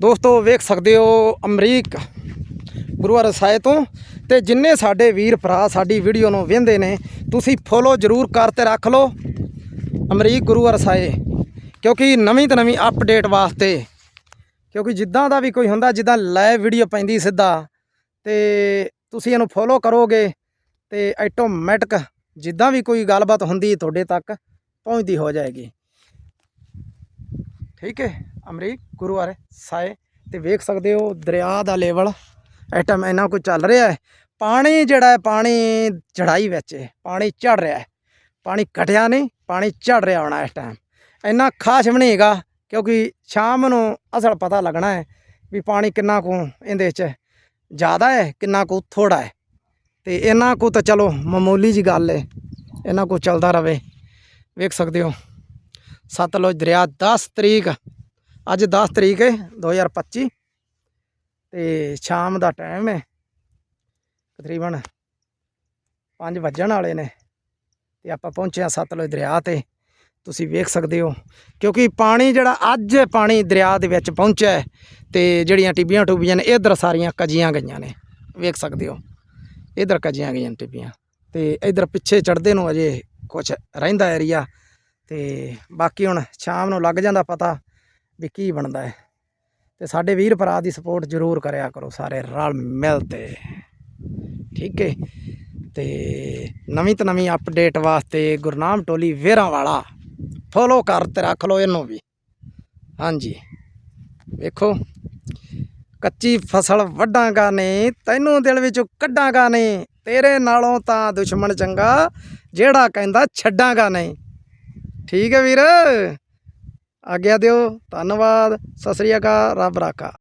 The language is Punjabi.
ਦੋਸਤੋ, ਵੇਖ ਸਕਦੇ ਹੋ ਅਮਰੀਕ ਗੁਰੂ ਰਸਾਏ ਤੋਂ ਤੇ ਜਿੰਨੇ ਸਾਡੇ ਵੀਰ ਭਰਾ ਸਾਡੀ ਵੀਡੀਓ ਨੂੰ ਵੇਖਦੇ ਨੇ, ਤੁਸੀਂ ਫੋਲੋ ਜ਼ਰੂਰ ਕਰ ਤੇ ਰੱਖ ਲਓ ਅਮਰੀਕ ਗੁਰੂ ਰਸਾਏ ਕਿਉਂਕਿ ਨਵੀਂ ਤੋਂ ਨਵੀਂ ਅਪਡੇਟ ਵਾਸਤੇ, ਕਿਉਂਕਿ ਜਿੱਦਾਂ ਦਾ ਵੀ ਕੋਈ ਹੁੰਦਾ, ਜਿੱਦਾਂ ਲਾਈਵ ਵੀਡੀਓ ਪੈਂਦੀ ਸਿੱਧਾ, ਤੇ ਤੁਸੀਂ ਇਹਨੂੰ ਫੋਲੋ ਕਰੋਗੇ ਤੇ ਆਟੋਮੈਟਿਕ ਜਿੱਦਾਂ ਵੀ ਕੋਈ ਗੱਲਬਾਤ ਹੁੰਦੀ ਤੁਹਾਡੇ ਤੱਕ ਪਹੁੰਚਦੀ ਹੋ ਜਾਏਗੀ। ਠੀਕ ਹੈ ਅਮਰੀਕ ਗੁਰੂ ਸਾਏ ਤੇ ਵੇਖ ਸਕਦੇ ਹੋ ਦਰਿਆ ਦਾ ਲੈਵਲ, ਐਟਮ ਇੰਨਾ ਕੁ ਚੱਲ ਰਿਹਾ ਹੈ। ਪਾਣੀ ਜਿਹੜਾ ਹੈ, ਪਾਣੀ ਚੜਾਈ ਵਿੱਚ ਹੈ, ਪਾਣੀ ਚੜ ਰਿਹਾ ਹੈ। ਪਾਣੀ ਘਟਿਆ ਨਹੀਂ, ਪਾਣੀ ਚੜ ਰਿਹਾ ਹੋਣਾ ਇਸ ਟਾਈਮ ਇੰਨਾ ਖਾਸ ਵੀ ਨਹੀਂ ਹੈਗਾ, ਕਿਉਂਕਿ ਸ਼ਾਮ ਨੂੰ ਅਸਲ ਪਤਾ ਲੱਗਣਾ ਹੈ ਵੀ ਪਾਣੀ ਕਿੰਨਾ ਕੁ ਇਹਦੇ 'ਚ ਜ਼ਿਆਦਾ ਹੈ, ਕਿੰਨਾ ਕੁ ਥੋੜਾ ਹੈ। ਤੇ ਇਹਨਾਂ ਕੁ ਤਾਂ ਚਲੋ ਮਾਮੂਲੀ ਜੀ ਗੱਲ ਹੈ ਇਹਨਾਂ ਕੁ ਚੱਲਦਾ ਰਵੇ ਵੇਖ ਸਕਦੇ ਹੋ। ਸਤਲੁਜ ਦਰਿਆ 10 ਤਰੀਕ। ਅੱਜ 10 ਤਰੀਕ ਹੈ 2025 ਤੇ ਸ਼ਾਮ ਦਾ ਟਾਈਮ ਹੈ ਤਕਰੀਬਨ 5 ਵੱਜਣ ਵਾਲੇ ਨੇ। ਤੇ ਆਪਾਂ ਪਹੁੰਚੇ ਹਾਂ ਸਤਲੁਜ ਦਰਿਆ ਤੇ। ਤੁਸੀਂ ਵੇਖ ਸਕਦੇ ਹੋ, ਕਿਉਂਕਿ ਪਾਣੀ ਜਿਹੜਾ ਅੱਜ ਪਾਣੀ ਦਰਿਆ ਦੇ ਵਿੱਚ ਪਹੁੰਚਿਆ ਹੈ ਤੇ ਜਿਹੜੀਆਂ ਟਿੱਬੀਆਂ ਟੂਬੀਆਂ ਨੇ, ਇਧਰ ਸਾਰੀਆਂ ਕਜੀਆਂ ਗਈਆਂ ਨੇ। ਵੇਖ ਸਕਦੇ ਹੋ, ਇਧਰ ਕਜੀਆਂ ਗਈਆਂ ਨੇ ਟਿੱਬੀਆਂ। ਤੇ ਇਧਰ ਪਿੱਛੇ ਚੜਦੇ ਨੂੰ ਅਜੇ ਕੁਝ ਰਹਿੰਦਾ ਏਰੀਆ ਤੇ ਬਾਕੀ ਹੁਣ ਸ਼ਾਮ ਨੂੰ ਲੱਗ ਜਾਂਦਾ ਪਤਾ ਵੀ ਕੀ ਬਣਦਾ ਹੈ। ਤੇ ਸਾਡੇ ਵੀਰ ਭਰਾ ਦੀ ਸਪੋਰਟ ਜ਼ਰੂਰ ਕਰਿਆ ਕਰੋ ਸਾਰੇ ਰਲ ਮਿਲ ਤੇ। ਠੀਕ ਹੈ ਤੇ ਨਵੀਂ ਤੋਂ ਨਵੀਂ ਅਪਡੇਟ ਵਾਸਤੇ ਗੁਰਨਾਮ ਟੋਲੀ ਵੇਰਾਂ ਵਾਲਾ ਫੋਲੋ ਕਰ ਤੇ ਰੱਖ ਲਓ ਇਹਨੂੰ ਵੀ। ਹਾਂਜੀ। ਵੇਖੋ, ਕੱਚੀ ਫਸਲ ਵੱਢਾਂਗਾ ਨੇ, ਤੈਨੂੰ ਦਿਲ ਵਿੱਚੋਂ ਕੱਢਾਂਗਾ ਨੇ, ਤੇਰੇ ਨਾਲੋਂ ਤਾਂ ਦੁਸ਼ਮਣ ਚੰਗਾ, ਜਿਹੜਾ ਕਹਿੰਦਾ ਛੱਡਾਂਗਾ ਨਹੀਂ ਠੀਕ ਹੈ ਵੀਰ। ਆਗਿਆ ਦਿਓ। ਧੰਨਵਾਦ। ਸਤਿ ਸ੍ਰੀ ਅਕਾਲ। ਰੱਬ ਰਾਖਾ।